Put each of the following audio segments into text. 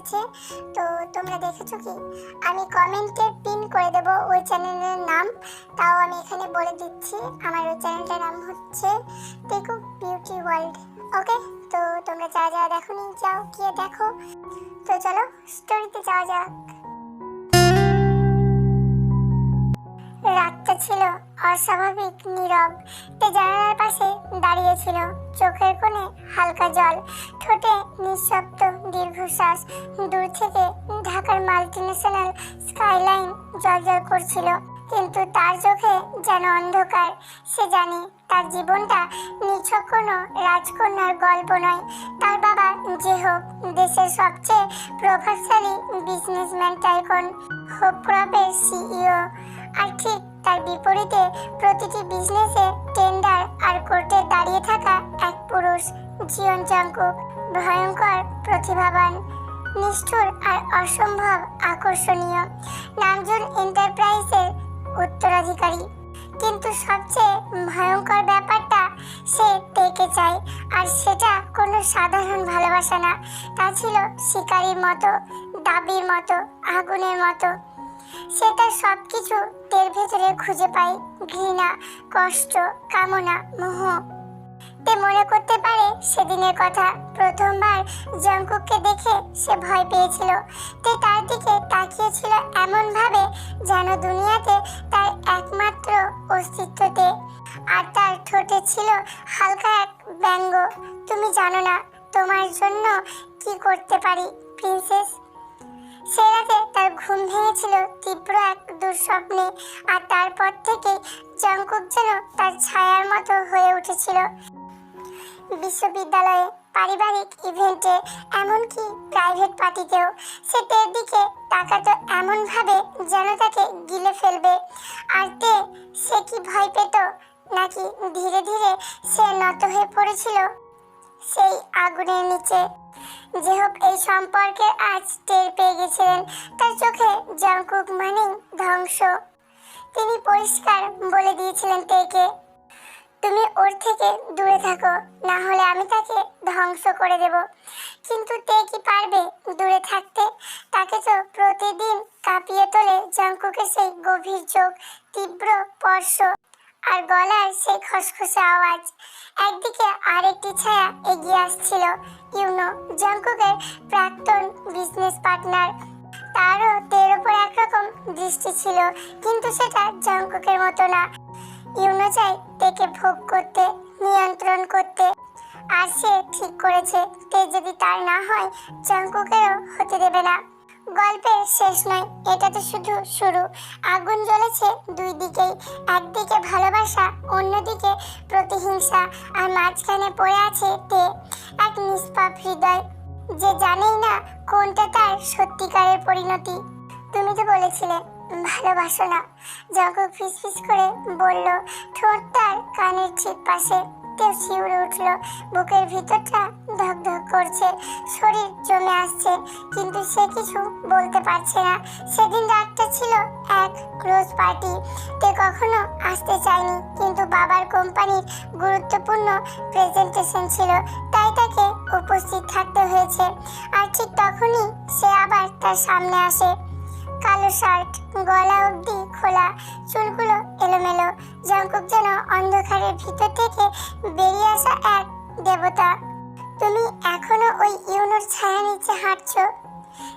এসেছে। তো তোমরা দেখেছ কি? আমি কমেন্টে পিন করে দেব ওই চ্যানেলের নাম। তাও আমি এখানে বলে দিচ্ছি, আমার ওই চ্যানেলটার নাম হচ্ছে টেকু বিউটি ওয়ার্ল্ড। ওকে? তো তোমরা যা যা দেখোনি, যাও গিয়ে দেখো। তো চলো স্টোরিতে যাওয়া যাক। রাতটা ছিল অস্বাভাবিক, নীরব। জানালার পাশে দাঁড়িয়েছিল চোখের কোণে হালকা জল, ঠোঁটে নিঃশব্দ দীর্ঘশ্বাস। দূর থেকে ঢাকার মাল্টিন্যাশনাল স্কাইলাইন জলজল করছিল, কিন্তু তার চোখে যেন অন্ধকার। সে জানে তার জীবনটা নিছক কোনো রাজকন্যার গল্প নয়। তার বাবা যে হোক দেশের সবচেয়ে প্রভাবশালী বিজনেসম্যান টাইকন হোপ ক্রপের সিইও আর ঠিক তার বিপরীতে প্রতিটি বিজনেসে টেন্ডার আর কোর্টে দাঁড়িয়ে থাকা এক পুরুষ জীবন চাঙ্কুক ভয়ঙ্কর, প্রতিভাবান, নিষ্ঠুর আর অসম্ভব আকর্ষণীয়। নামজুন এন্টারপ্রাইজের উত্তরাধিকারী। কিন্তু সবচেয়ে ভয়ঙ্কর ব্যাপারটা সে টেকে চায় আর সেটা কোনো সাধারণ ভালোবাসা না। তা ছিল শিকারীর মতো, দাবির মতো, আগুনের মতো। সে তার সব কিছু তের ভেতরে খুঁজে পায়। ঘৃণা, কষ্ট, কামনা, মোহ। তে মনে করতে পারে সেদিনের কথা প্রথমবার জঙ্কুককে দেখে সে ভয় পেয়েছিল। তে তার দিকে তাকিয়েছিল এমন ভাবে যেন দুনিয়াতে তার একমাত্র অস্তিত্বতে। আর তার ঠোঁটে ছিল হালকা এক ব্যঙ্গ। তুমি জানো না তোমার জন্য কি করতে পারি, প্রিন্সেস? সে রাতে তার ঘুম ভেঙেছিল তীব্র এক দুঃস্বপ্নে, আর তারপর থেকে জঙ্কুক যেন তার ছায়ার মতো হয়ে উঠেছিল। বিশ্ববিদ্যালয়ে পারিবারিক ইভেন্টে, এমনকি প্রাইভেট পার্টিতেও সে তের দিকে তাকাতো এমনভাবে যেন তাকে গিলে ফেলবে। আর তে সে কি ভয় পেত, নাকি ধীরে ধীরে সে নত হয়ে পড়েছিল সেই আগুনের নিচে? যে এই সম্পর্কে আজ টের পেয়ে গেছিলেন, তার চোখে জঙ্কুক মানেই ধ্বংস। তিনি পরিষ্কার বলে দিয়েছিলেন তেকে তুমি ওর থেকে দূরে থাকো, না হলে আমি তাকে ধ্বংস করে দেব। কিন্তু তে কি পারবে দূরে থাকতে? তাকে তো প্রতিদিন কাঁপিয়ে তোলে জঙ্কুকের সেই গভীর চোখ, তীব্র স্পর্শ। আর গলার সেই খসখসে আওয়াজ। একদিকে আরেকটি ছায়া এগিয়ে আসছিল ইউনো জঙ্কুকের প্রাক্তন বিজনেস পার্টনার তারও তের ওপর একরকম দৃষ্টি ছিল, কিন্তু সেটা জঙ্কুকের মতো না। ইউনো চাই তেকে ভোগ করতে, নিয়ন্ত্রণ করতে। আর সে ঠিক করেছে, তে যদি তার না হয়, জঙ্কুকেরও হতে দেবে না। গল্পের শেষ নয়, এটা তো শুধু শুরু। আগুন জ্বলেছে দুই দিকেই, একদিকে ভালোবাসা, অন্যদিকে প্রতিহিংসা, আর মাঝখানে পড়ে আছে তে, এক নিষ্পাপ হৃদয়, যে জানেই না কোনটা তার সত্যিকারের পরিণতি। তুমি তো বলেছিলে, ভালোবাসো না। জঙ্কুক ফিসফিস করে বলল, ঠোঁট তার কানের ঠিক পাশে। তেও শিউরে উঠল। বুকের ভিতরটা ধক ধক করছে। শরীর জমে আসছে, কিন্তু সে কিছু বলতে পারছে না। সেদিন রাতটা ছিল এক ক্লোজ পার্টি। তে কখনো আসতে চায়নি, কিন্তু বাবার কোম্পানির গুরুত্বপূর্ণ প্রেজেন্টেশন ছিল, তাই তাকে উপস্থিত থাকতে হয়েছে। আর ঠিক তখনই সে আবার তার সামনে আসে। কালো শার্ট, গলা অবধি খোলা, চুলগুলো এলোমেলো। জঙ্কুক যেন অন্ধকারের ভিতর থেকে বেরিয়ে আসা এক দেবতা। তুমি এখনও ওই ইউনোর ছায়া নিচে হাঁটছো?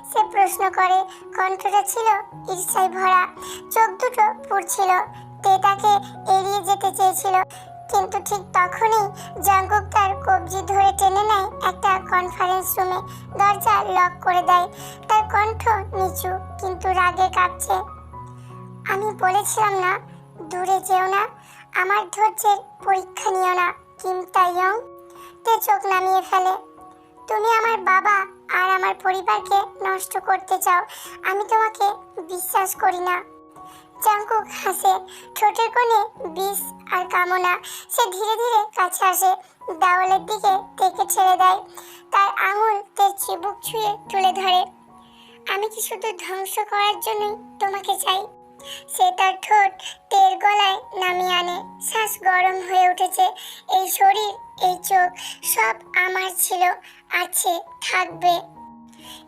সে প্রশ্ন করে। কণ্ঠটা ছিল ঈর্ষায় ভরা। চোখ দুটো পুড়ছিল। তে তাকে এড়িয়ে যেতে চেয়েছিল। কিন্তু ঠিক তখনই জঙ্কুক তার কবজি ধরে টেনে নেয় একটা কনফারেন্স রুমে দরজা লক করে দেয়। তার কণ্ঠ নিচু, কিন্তু রাগে কাঁপছে। আমি বলেছিলাম না, দূরে যেও না। আমার ধৈর্যের পরীক্ষা নিও না, কিম তাইয়ং তে চোখ নামিয়ে ফেলে। তুমি আমার বাবা আর আমার পরিবারকে নষ্ট করতে চাও। আমি তোমাকে বিশ্বাস করি না। জাঙ্কুক হাসে। ঠোঁটের কোণে বিষ আর কামনা। সে ধীরে ধীরে কাছে আসে, দেওয়ালের দিকে থেকে ছেড়ে দেয়। তার আঙুল তের চিবুক ছুঁয়ে তুলে ধরে। আমি কি শুধু ধ্বংস করার জন্যই তোমাকে চাই? সে তার ঠোঁট তের গলায় নামিয়ে আনে। শ্বাস গরম হয়ে উঠেছে। এই শরীর, এই চোখ সব আমার ছিল, আছে, থাকবে।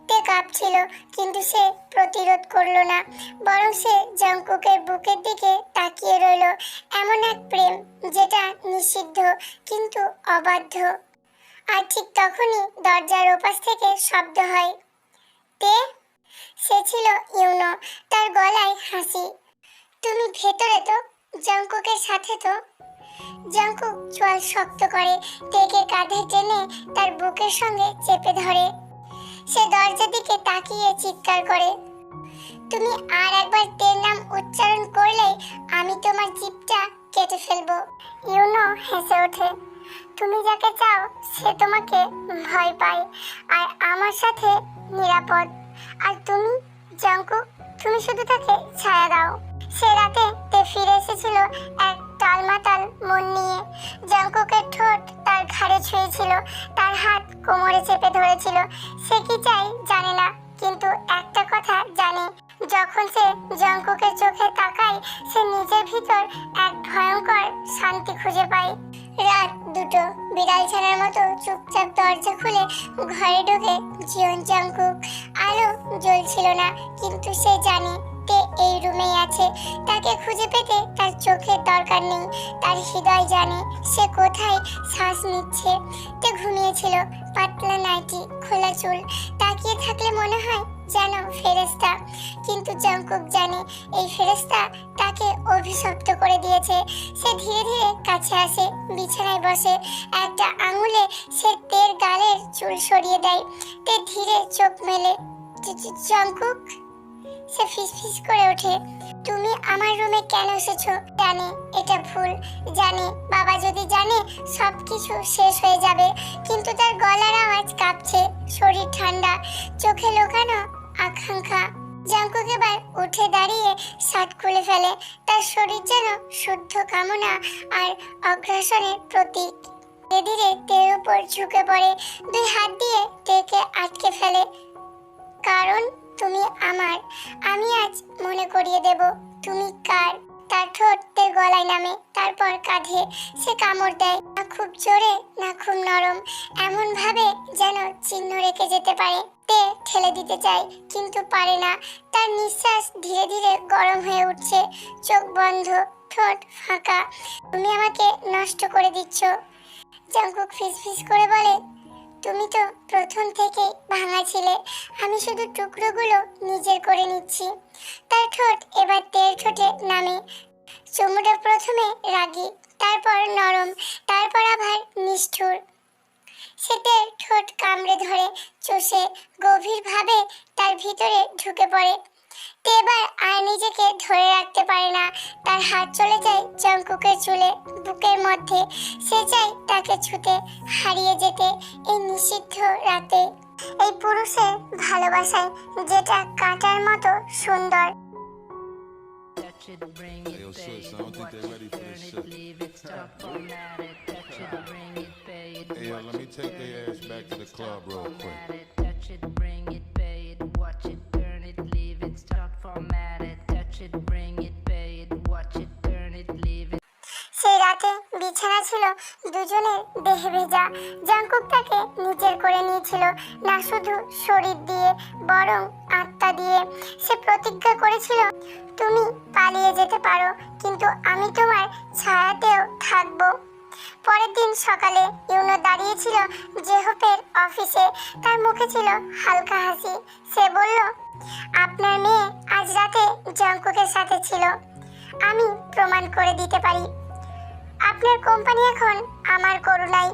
তে কাঁপছিল, কিন্তু সে প্রতিরোধ করল না। বরং সে জঙ্কুকের বুকের দিকে তাকিয়ে রইল। এমন এক প্রেম যেটা নিষিদ্ধ, কিন্তু অবাধ্য। আর ঠিক তখনই দরজার ওপাশ থেকে শব্দ হয়। তে, সে ছিল ইউনো, তার গলায় হাসি। তুমি ভেতরে তো, জঙ্কুকের সাথে তো। জঙ্কুক চোয়াল শক্ত করে, তেকে কাঁধে টেনে তার বুকের সঙ্গে চেপে ধরে। সে দরজার দিকে তাকিয়ে চিৎকার করে। তুমি আর একবার তের নাম উচ্চারণ করলে আমি তোমার জিপটা কেটে ফেলব। ইউনো হেসে ওঠে। তুমি যাকে চাও, সে তোমাকে ভয় পায় আর আমার সাথে নিরাপদ। আর তুমি জঙ্কুক তুমি শুধু তাকে ছায়া দাও। সে রাতে তে ফিরে এসেছিল এক টালমাটাল মন নিয়ে। জঙ্কুকের ঠোঁট তার ঘাড়ে ছুঁয়েছিল, তার হাত কোমরে চেপে ধরেছিল। সে কি চাই জানে না, কিন্তু একটা কথা জানে, যখন সে জঙ্কুকের চোখে তাকায়, সে নিজের ভিতর এক ভয়ঙ্কর শান্তি খুঁজে পায়। রাত দুটো, বিড়াল ছানার মতো চুপচাপ দরজা খুলে ঘরে ঢুকে জিয়ন জঙ্কুক। আলো জ্বলছিল না, কিন্তু সে জানে তে এই রুমেই আছে? তাকে খুঁজে পেতে তার চোখের দরকার নেই, তার হৃদয় জানে সে কোথায় শ্বাস নিচ্ছে। তে ঘুমিয়েছিল, পাতলা নাইটি, খোলা চুল। তাকিয়ে থাকলে মনে হয় যেন ফেরেস্তা কিন্তু জঙ্কুক জানে এই ফেরেস্তা তাকে অভিশপ্ত করে দিয়েছে। সে ধীরে ধীরে কাছে আসে, বিছানায় বসে। একটা আঙুলে সে তের গালের চুল সরিয়ে দেয়। তে ধীরে চোখ মেলে জঙ্কুক সে ফিসফিস করে ওঠে। তুমি আমার রুমে কেন এসেছ? জানে, এটা ভুল। জানে, বাবা যদি জানে, সবকিছু শেষ হয়ে যাবে। কিন্তু তার গলার আওয়াজ কাঁপছে, শরীর ঠান্ডা, চোখে লোকানো আকাঙ্ক্ষা। জাঙ্কুক এবার উঠে দাঁড়িয়ে শার্ট খুলে ফেলে। তার শরীর যেন শুদ্ধ কামনা আর অগ্রাসনের প্রতীক। ধীরে ধীরে তের উপর ঝুঁকে পড়ে। দুই হাত দিয়ে তেকে আটকে ফেলে। কারণ তুমি আমার, আমি আজ মনে করিয়ে দেব তুমি কার। তার ঠোঁট তের গলায় নামে, তারপর কাঁধে সে কামড় দেয়। না খুব জোরে, না খুব নরম এমন ভাবে যেন চিহ্ন রেখে যেতে পারে। তে ঠেলে দিতে চায়, কিন্তু পারে না। তার নিঃশ্বাস ধীরে ধীরে গরম হয়ে উঠছে। চোখ বন্ধ, ঠোঁট ফাঁকা। তুমি আমাকে নষ্ট করে দিচ্ছ। জাঙ্কুক ফিসফিস করে বলে তুমি তো প্রথম থেকে ভাঙা ছিলে। আমি শুধু টুকরোগুলো নিজের করে নিচ্ছি। তার ঠোঁট এবার তেল ঠোঁটে নামে। চুমুটা প্রথমে রাগি, তারপর নরম, তারপর আবার নিষ্ঠুর। সেতে ঠোঁট কামড়ে ধরে, চষে, গভীরভাবে তার ভিতরে ঢুকে পড়ে। এবার আর নিজেকে ধরে রাখতে পারে না তার হাত চলে যায় জঙ্কুকের চুলে বুকের মধ্যে সে চায় তাকে ছুতে হারিয়ে যেতে এই নিষিদ্ধ রাতে এই পুরুষের ভালোবাসায় যেটা কাটার মতো সুন্দর Hey, yo, let me take their ass back to the club real quick. সেই রাতে বিছানা ছিল দুজনের দেহে ভেজা। জাঙ্কুক তাকে নিজের করে নিয়েছিল, না শুধু শরীর দিয়ে, বরং আত্মা দিয়ে। সে প্রতিজ্ঞা করেছিল, তুমি পালিয়ে যেতে পারো, কিন্তু আমি তোমার ছায়াতেও থাকব। পরের দিন সকালে ইউনো দাঁড়িয়েছিল জেহপের অফিসে। তার মুখে ছিল হালকা হাসি। সে বলল আপনার মেয়ে আজ রাতে জঙ্কুকের সাথে ছিল। আমি প্রমাণ করে দিতে পারি। আপনার কোম্পানি এখন আমার করুণায়।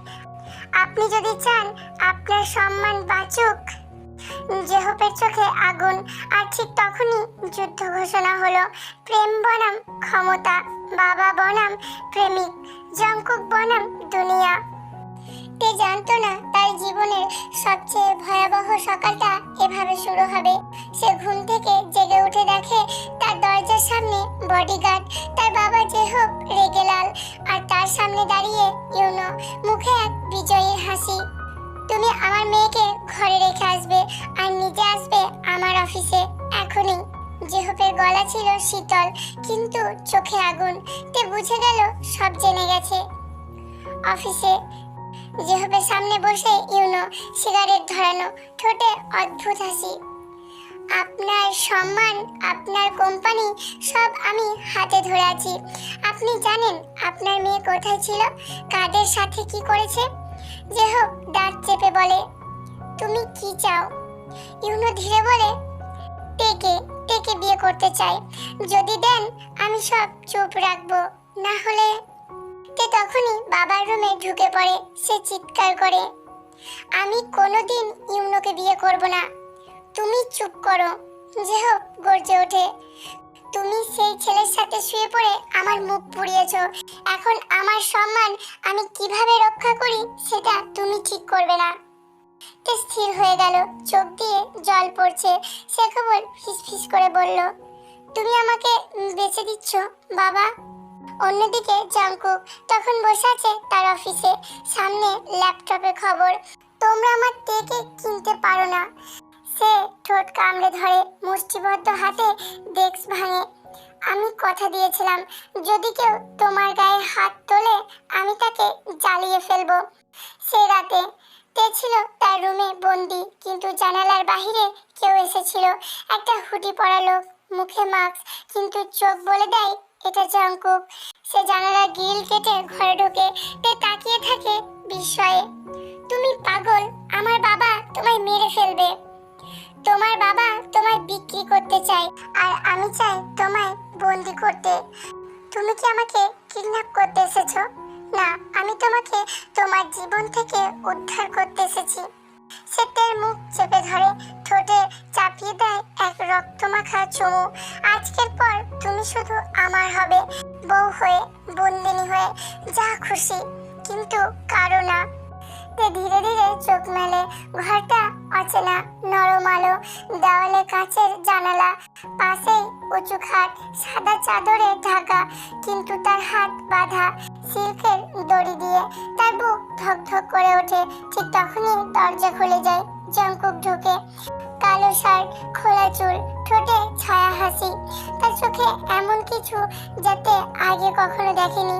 আপনি যদি চান আপনার সম্মান বাঁচুক জেহপের চোখে আগুন, আর ঠিক তখনই যুদ্ধ ঘোষণা হলো। প্রেম বনাম ক্ষমতা, বাবা বনাম প্রেমিক, জঙ্কুক বনাম দুনিয়া। জানতো না তার জীবনের সবচেয়ে ভয়াবহ সকালটা এভাবে শুরু হবে। সে ঘুম থেকে জেগে উঠে দেখে তার দরজার সামনে বডিগার্ড তার বাবা যে হোক রেগে লাল, আর তার সামনে দাঁড়িয়ে ইউনো, মুখে এক বিজয়ীর হাসি। তুমি আমার মেয়েকে ঘরে রেখে আসবে, আর নিজে আসবে আমার অফিসে, এখনই। জেহপের গলা ছিল শীতল, কিন্তু চোখে আগুন। তে বুঝে গেল, সব জেনে গেছে। অফিসে জেহবের সামনে বসে ইউনো সিগারেট ধরানো, ঠোঁটে অদ্ভুত হাসি। আপনার সম্মান, আপনার কোম্পানি, সব আমি হাতে ধরে আছি। আপনি জানেন আপনার মেয়ে কোথায় ছিল, কাদের সাথে কি করেছে? যে হোক, দাঁত চেপে বলে, তুমি কি চাও? ইউনো ধীরে বলে, টেকে টেকে বিয়ে করতে চাই। যদি দেন, আমি সব চুপ রাখব। না হলে তে তখনই বাবার রুমে ঢুকে পড়ে, সে চিৎকার করে, আমি কোনোদিন ইউনোকে বিয়ে করব না। তুমি চুপ করো। যে হোক, গর্জে ওঠে। তুমি সেই ছেলের সাথে শুয়ে পড়ে আমার মুখ পুড়িয়েছ। এখন আমার সম্মান আমি কীভাবে রক্ষা করি, সেটা তুমি ঠিক করবে না। তে স্থির হয়ে গেল। চোখ দিয়ে জল পড়ছে। সে খবর ফিসফিস করে বলল, তুমি আমাকে বেঁচে দিচ্ছ, বাবা? অন্যদিকে জাঙ্কুক তখন বসে আছে তার অফিসে। সামনে ল্যাপটপে খবর, তোমরা আমার তেকে কিনতে পারো না। সে ঠোঁট কামড়ে ধরে মুষ্টিবদ্ধ হাতে ডেস্ক ভাঙে। আমি কথা দিয়েছিলাম, যদি কেউ তোমার গায়ে হাত তোলে, আমি তাকে জ্বালিয়ে ফেলব। সে রাতে তে ছিল তার রুমে বন্দি, কিন্তু জানালার বাহিরে কেউ এসেছিল। একটা হুডি পরা লোক, মুখে মাস্ক, কিন্তু চোখ বলে দেয়, এটা জঙ্কুক সে জানালা গিল কেটে ঘরে ঢুকে তাকিয়ে থাকে বিস্ময়ে। তুমি পাগল, আমার বাবা তোমায় মেরে ফেলবে। তোমার বাবা তোমায় বিক্রি করতে চায় আর আমি চাই তোমায় বন্দি করতে। তুমি কি আমাকে কিডন্যাপ করতে এসেছ? না, আমি তোমাকে তোমার জীবন থেকে উদ্ধার করতে এসেছি। সে তের মুখ চেপে ধরে, ঠোঁটে চাপিয়ে দেয় এক রক্তমাখা চুমু। আজকের পর তুমি শুধু আমার হবে বউ হয়ে, বন্দিনী হয়ে যা খুশি, কিন্তু কারও না। ধীরে ধীরে চোখ মেলে, ঘরটা অচেনা, নরম আলো, দেওয়ালে কাচের জানালা, পাশেই উঁচু খাট, সাদা চাদরে ঢাকা, কিন্তু তার হাত বাঁধা সিল্কের দড়ি দিয়ে। তার বুক ধক ধক করে ওঠে, ঠিক তখনই দরজা খুলে যায়। জঙ্কুক ঢুকে কালো শার্ট, খোলা চুল, ঠোঁটে ছায়া হাসি। তার চোখে এমন কিছু যাতে আগে কখনো দেখেনি।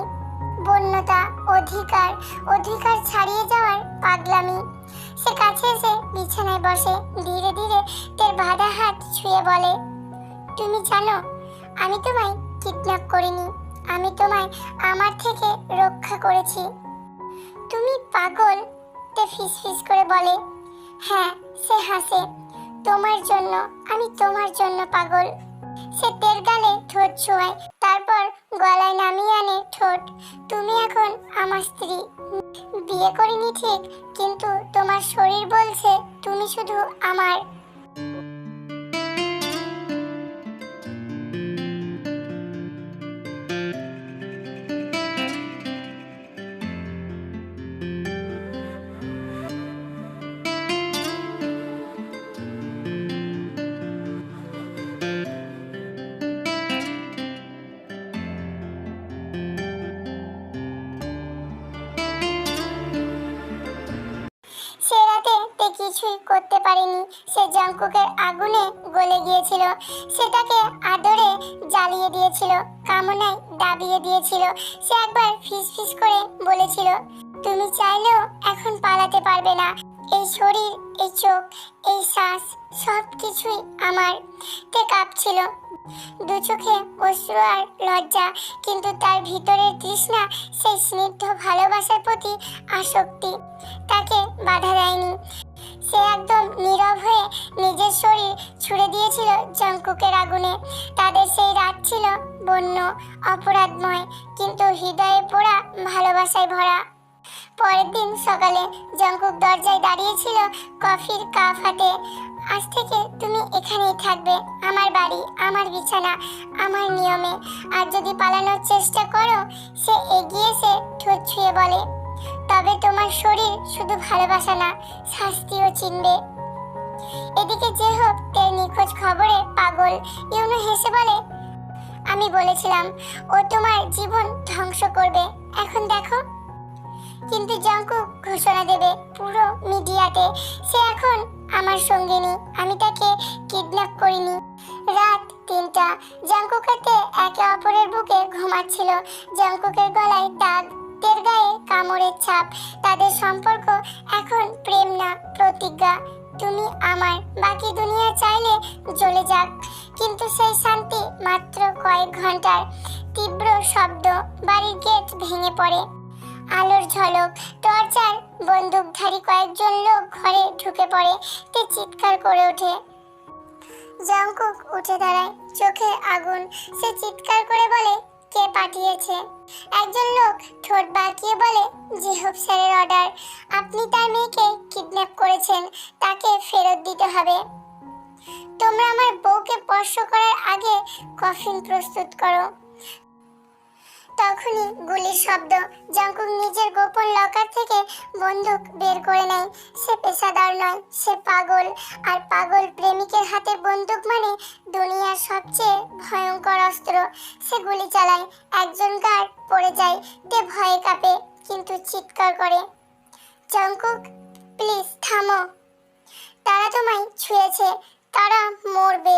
বন্যতা, অধিকার অধিকার ছাড়িয়ে যাওয়ার পাগলামি। সে কাছে এসে বিছানায় বসে, ধীরে ধীরে তার বাঁধা হাত ছুঁয়ে বলে, তুমি জানো, আমি তোমায় কিডন্যাপ করিনি। আমি তোমায় আমার থেকে রক্ষা করেছি। তুমি পাগল? তে ফিস ফিস করে বলে হ্যাঁ সে হাসে। তোমার জন্য, আমি তোমার জন্য পাগল। সে তের গালে ঠোঁট ছোঁয়ায়, তারপর গলায় নামিয়ে আনে ঠোঁট। তুমি এখন আমার স্ত্রী। বিয়ে করিনি ঠিক, কিন্তু তোমার শরীর বলছে তুমি শুধু আমার। করতে পারেনি সে জঙ্কুকের আগুনে গলে গিয়েছিল। সেটাকে আদরে জ্বালিয়ে দিয়েছিল, কামনায় দাবিয়ে দিয়েছিল। সে একবার ফিস ফিস করে বলেছিল, তুমি চাইলেও এখন পালাতে পারবে না। এই শরীর, এই চোখ, এই শ্বাস সব কিছুই আমার। তে কাঁপছিল। দু চোখে অশ্রু আর লজ্জা, কিন্তু তার ভিতরের তৃষ্ণা সেই স্নিগ্ধ ভালোবাসার প্রতি আসক্তি। তাকে বাধা দেয়নি। সে একদম নীরব হয়ে নিজের শরীর ছুড়ে দিয়েছিল জঙ্কুকের আগুনে। তাদের সেই রাত ছিল বন্য, অপরাধময়, কিন্তু হৃদয়ে পোড়া ভালোবাসায় ভরা। পরের দিন সকালে জঙ্কুক দরজায় দাঁড়িয়েছিল কফির কাপ হাতে। আজ থেকে তুমি এখানেই থাকবে, আমার বাড়ি, আমার বিছানা, আমার নিয়মে। আর যদি পালানোর চেষ্টা করো, সে এগিয়ে এসে ঠোঁট ছুঁয়ে বলে, তবে তোমার শরীর শুধু ভালোবাসা না, শাস্তিও চিনবে। এদিকে যে হোক তের নিখোঁজ খবরে পাগল ইউনো হেসে বলে, আমি বলেছিলাম, ও তোমার জীবন ধ্বংস করবে। এখন দেখো। কিন্তু জঙ্কু ঘোষণা দেবে পুরো মিডিয়াতে, সে এখন আমার সঙ্গে সঙ্গিনী, আমি তাকে কিডন্যাপ করিনি। রাত তিনটা জঙ্কুকাতে একে অপরের বুকে ঘুমাচ্ছিল। জঙ্কুকের গলায় দাগ তের গায়ে কামড়ের ছাপ, তাদের সম্পর্ক এখন প্রেম না, প্রতিজ্ঞা। তুমি আমার, বাকি দুনিয়া চাইলে জ্বলে যাক। কিন্তু সেই শান্তি মাত্র কয়েক ঘণ্টার তীব্র শব্দ, বাড়ির গেট ভেঙে পড়ে। আলোর ঝলক টর্চার বন্দুকধারী কয়েকজন লোক ঘরে ঢুকে পড়ে, তে চিৎকার করে ওঠে। জঙ্কুক উঠে দাঁড়ায়, চোখে আগুন। সে চিৎকার করে বলে, কে পাঠিয়েছে? একজন লোক ঠোঁট বাঁকিয়ে বলে, জিহব স্যারের অর্ডার। আপনি তার মেয়েকে কিডন্যাপ করেছেন, তাকে ফেরত দিতে হবে। তোমরা আমার বউকে স্পর্শ করার আগে কফিন প্রস্তুত করো। তখনই গুলির শব্দ জঙ্কুক নিজের গোপন লকার থেকে বন্দুক বের করে নেয়। সে পেশাদার নয়, সে পাগল। আর পাগল প্রেমিকের হাতে বন্দুক মানে দুনিয়ার সবচেয়ে ভয়ঙ্কর অস্ত্র। সে গুলি চালায়, একজন গার্ড পড়ে যায়, তে ভয়ে কাঁপে, কিন্তু চিৎকার করে। জঙ্কুক, প্লিজ থামো। তারা তোমায় ছুঁয়েছে, তারা মরবে।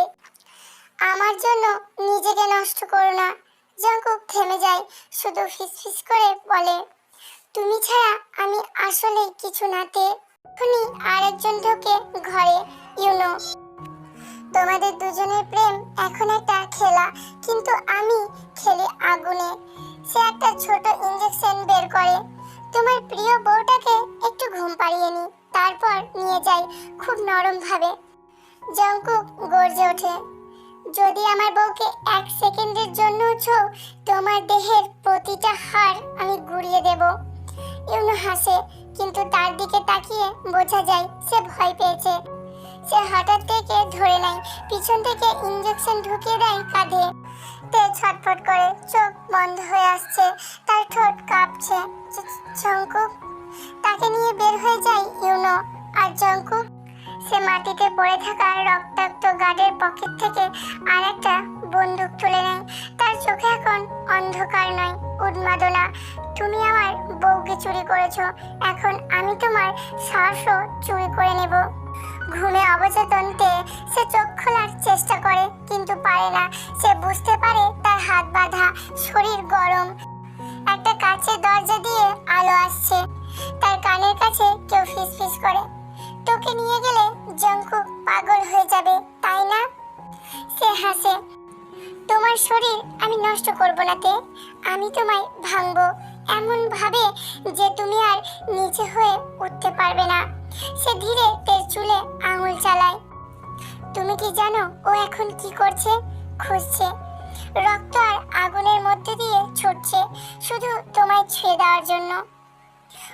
আমার জন্য নিজেকে নষ্ট করো না। জঙ্কুক থেমে যায়, শুধু ফিসফিস করে বলে, তুমি ছাড়া আমি আসলে কিছু নাতে এখনই আরেকজন ঢোকে ঘরে, ইউনো, তোমাদের দুজনের প্রেম এখন একটা খেলা, কিন্তু আমি খেলি আগুনে। সে একটা ছোট ইঞ্জেকশন বের করে, তোমার প্রিয় বউটাকে একটু ঘুম পাড়িয়ে নি। তারপর নিয়ে যাই খুব নরম ভাবে। জঙ্কুক গর্জে ওঠে যদি আমার বউকে এক সেকেন্ডের জন্য ছো তোমার দেহের প্রতিটা হাড় আমি গুড়িয়ে দেব। ইউনো হাসে, কিন্তু তার দিকে তাকিয়ে বোঝা যায় সে ভয় পেয়েছে। সে হঠাৎ থেকে ধরে নেয়, পিছন থেকে ইঞ্জেকশন ঢুকিয়ে দেয় কাঁধে। তে ছটফট করে, চোখ বন্ধ হয়ে আসছে, তার ঠোঁট কাঁপছে। চ- জঙ্কুক তাকে নিয়ে বের হয়ে যায় ইউনো। আর জঙ্কুক সে মাটিতে পড়ে থাকা রক্তাক্ত গার্ডের পকেট থেকে আর একটা বন্দুক তুলে নেয়। তার চোখে এখন অন্ধকার নয়, উন্মাদনা। তুমি আমার বউকে চুরি করেছ, এখন আমি তোমার শ্বাসও চুরি করে নেব। ঘুমে অবচেতনতে সে চোখ খোলার চেষ্টা করে, কিন্তু পারে না। সে বুঝতে পারে তার হাত বাঁধা শরীর গরম। একটা কাচের দরজা দিয়ে আলো আসছে। তার কানের কাছে কেউ ফিসফিস করে। তোকে নিয়ে গেলে জঙ্কুক পাগল হয়ে যাবে, তাই না? সে হাসে, তোমার শরীর আমি নষ্ট করব না তে, আমি তোমায় ভাঙবো এমন ভাবে যে তুমি আর নিচে হয়ে উঠতে পারবে না। সে ধীরে তের চুলে আঙুল চালায়, তুমি কি জানো ও এখন কি করছে? খুঁজছে, রক্ত আর আগুনের মধ্যে দিয়ে ছুটছে, শুধু তোমায় ছুঁয়ে দেওয়ার জন্য।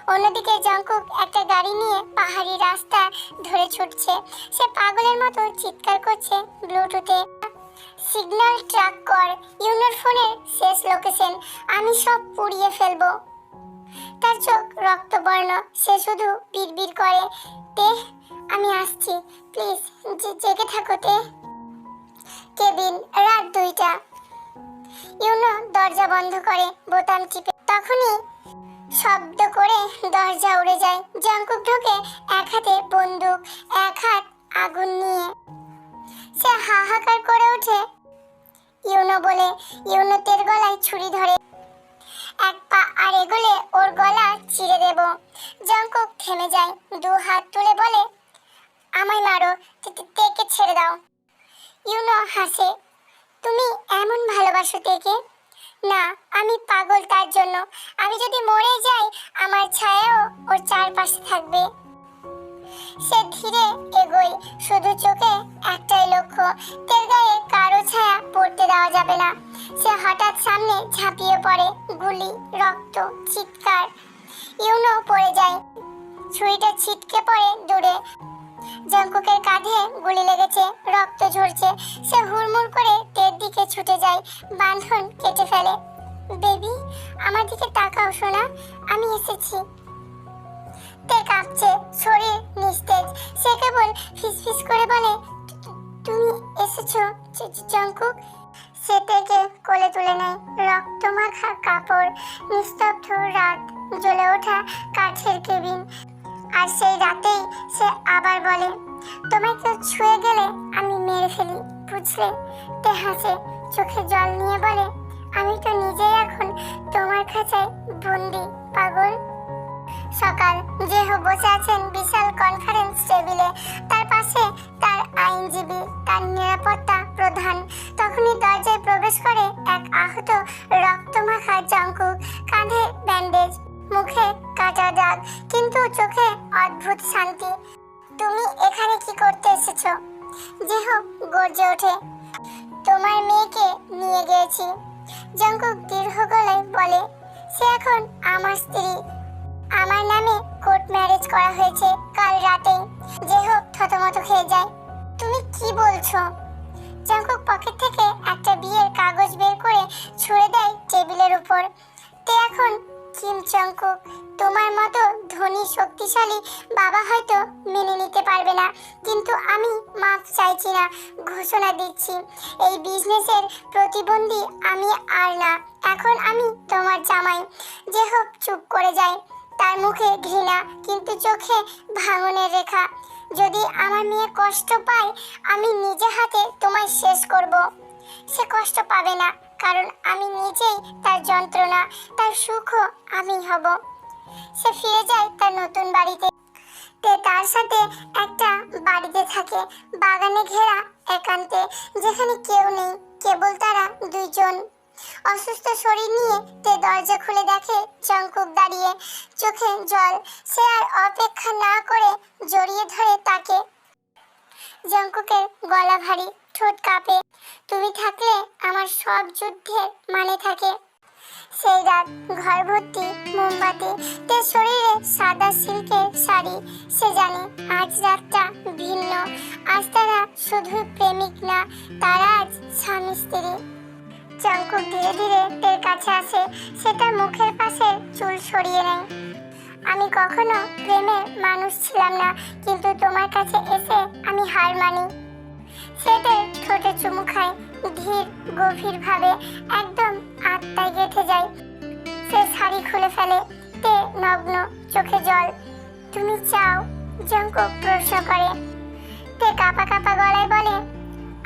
অন্যদিকে জঙ্কুক একটা গাড়ি নিয়ে পাহাড়ি রাস্তা ধরে ছুটছে। সে পাগলের মতো চিৎকার করছে ব্লুটুথে। সিগন্যাল ট্র্যাক কর, ইউনোর ফোনের শেষ লোকেশন, আমি সব পুড়িয়ে ফেলব। তার চোখ রক্তবর্ণ, সে শুধু বিড়বিড় করে, তে, আমি আসছি, প্লিজ জেগে থাকো তে। কেবিন, রাত দুইটা। ইউনো দরজা বন্ধ করে, বোতাম টিপে। তখনই শব্দ করে দরজা উড়ে যায়। জঙ্কুক ঢোকে এক হাতে বন্দুক, এক হাত আগুন নিয়ে। সে হাহাকার করে ওঠে। ইউনো বলে ইউনো তের গলায় ছুরি ধরে। এক পা আর এগোলে ওর গলা চিড়ে দেব। জঙ্কুক থেমে যায়, দু হাত তুলে বলে, আমায় মারো তেকে ছেড়ে দাও। ইউনো হাসে, তুমি এমন ভালোবাসো তেকে? না, আমি পাগল তার জন্য। আমি যদি মরে যাই, আমার ছায়াও ওর চারপাশে থাকবে। সে ধীরে এগোয়, শুধু চোখে একটাই লক্ষ্য তের গায়ে কারও ছায়া পড়তে দেওয়া যাবে না। সে হঠাৎ সামনে ঝাঁপিয়ে পড়ে, গুলি, রক্ত, চিৎকার। ইউনো পড়ে যায়। ছুরিটা ছিটকে পড়ে দূরে। জঙ্কুকের কাঁধে গুলি লেগেছে, রক্ত ঝরছে। সে হুড়মুড় করে তের দিকে ছুটে যায়, বাঁধন কেটে ফেলে। বেবি, আমার দিকে তাকাও সোনা, আমি এসেছি। তে কাঁপছে, শরীর নিস্তেজ। সে কেবল ফিসফিস করে বলে তুমি এসেছ জঙ্কুক? সে কোলে তুলে নেয় রক্ত মাখা কাপড়, নিস্তব্ধ রাত জ্বলে ওঠা কাঠের কেবিন। আর সেই রাতেই সে আবার বলে, তোমায় কেউ ছুঁয়ে গেলে আমি মেরে ফেলি, বুঝলে? তে হাসে চোখে জল নিয়ে বলে, আমি তো নিজেই এখন তোমার খাঁচায় বন্দি, পাগল। সকাল, যেহ বসে আছেন বিশাল কনফারেন্স টেবিলে তার পাশে তার আইনজীবী, তার নিরাপত্তা প্রধান। তখনই দরজায় প্রবেশ করে এক আহত রক্তমাখা জঙ্কুক কাঁধে ব্যান্ডেজ মুখে কাটা দাগ, কিন্তু চোখে অদ্ভুত শান্তি। তুমি এখানে কি করতে এসেছ? যে হোক গর্জে ওঠে। তোমার মেয়েকে নিয়ে গিয়েছি। জঙ্কুক দীর্ঘ গলায় বলে, সে এখন আমার স্ত্রী। আমার নামে কোর্ট ম্যারেজ করা হয়েছে কাল রাতে যে হোক থতমত খেয়ে যায়। তুমি কি বলছো? জঙ্কুক পকেট থেকে একটা বিয়ের কাগজ বের করে ছুঁড়ে দেয় টেবিলের উপর। তে এখন কিম জঙ্কুক তোমার মতো ধনী, শক্তিশালী বাবা হয়তো মেনে নিতে পারবে না। কিন্তু আমি মাফ চাইছি না, ঘোষণা দিচ্ছি। এই বিজনেসের প্রতিবন্ধী আমি আর না। এখন আমি তোমার জামাই। যে হোক, চুপ করে যায় তার মুখে ঘৃণা, কিন্তু চোখে ভাঙনের রেখা। যদি আমার মেয়ে কষ্ট পায়, আমি নিজে হাতে তোমায় শেষ করব। সে কষ্ট পাবে না। কারণ আমি নিজেই তার যন্ত্রণা, তার সুখও আমি হব। সে ফিরে যায় তার নতুন বাড়িতে। তার সাথে একটা বাড়িতে থাকে, বাগানে ঘেরা একান্তে, যেখানে কেউ নেই, কেবল তারা দুইজন। অসুস্থ শরীর নিয়ে তে দরজা খুলে দেখে চঙ্কুক দাঁড়িয়ে, চোখে জল। সে আর অপেক্ষা না করে জড়িয়ে ধরে তাকে। জঙ্কুকের গলা ভারী, ঠোঁট কাঁপে। তুমি থাকলে আমার সব যুদ্ধের মানে থাকে। সেই রাত ঘর ভর্তি, মোমবাতি, তে শরীরে সাদা সিল্কের শাড়ি। সে জানে আজ রাতটা ভিন্ন। আজ তারা শুধু প্রেমিক না, তারা আজ স্বামী স্ত্রী। চঙ্কুক ধীরে ধীরে তের কাছে আসে সেটা মুখের পাশে চুল সরিয়ে নেয়। আমি কখনো প্রেমের মানুষ ছিলাম না, কিন্তু তোমার কাছে এসে আমি হার মানি। সেতে ঠোঁটে চুমু খায় ধীর গভীর ভাবে একদম আত্মায় গেঁথে যায় সে শাড়ি খুলে ফেলে, তে নগ্ন চোখে জল। তুমি চাও জঙ্কুক প্রশ্ন করে। তে কাপা কাপা গলায় বলে,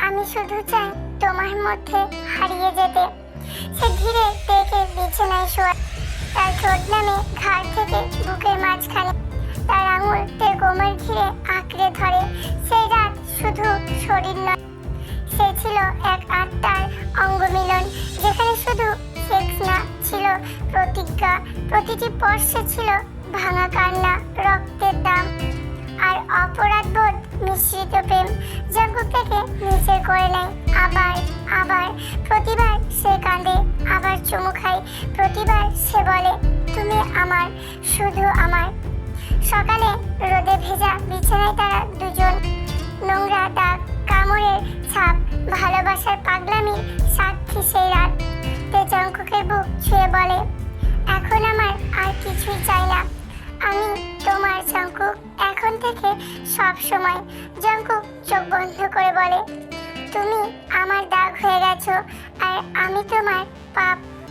আমি শুধু চাই তোমার মধ্যে হারিয়ে যেতে। সে ধীরে তেকে বিছানায় শোয়া তার ঠোঁট নামে ঘাড় থেকে বুকের মাঝখানে তার আঙুল তের কোমর ঘিরে আঁকড়ে ধরে। সেই রাত শুধু শরীর নয়, সে ছিল এক আত্মার অঙ্গমিলন, যেখানে শুধু সেক্স না ছিল প্রতিজ্ঞা। প্রতিটি স্পর্শে ছিল ভাঙা কান্না, রক্তের দাম। আর অপরাধ বোধ মিশ্রিত প্রেম জঙ্কুক থেকে নিচে করে নেয়। আবার আবার প্রতিবার সে কাঁদে, আবার চুমু খায়, প্রতিবার সে বলে, তুমি আমার, শুধু আমার। সকালে রোদে ভেজা বিছানায় তারা দুজন, নোংরা দাগ, কামড়ের ছাপ, ভালোবাসার পাগলামি সাক্ষী সেই রাত? তে জঙ্কুকের বুক ছুঁয়ে বলে, এখন আমার আর কিছুই চাই না। আমি তোমার জঙ্কুক এখন থেকে সব সময় জঙ্কুক চোখ বন্ধ করে বলে, তুমি আমার দাগ হয়ে গেছো আর আমি তোমার পাপ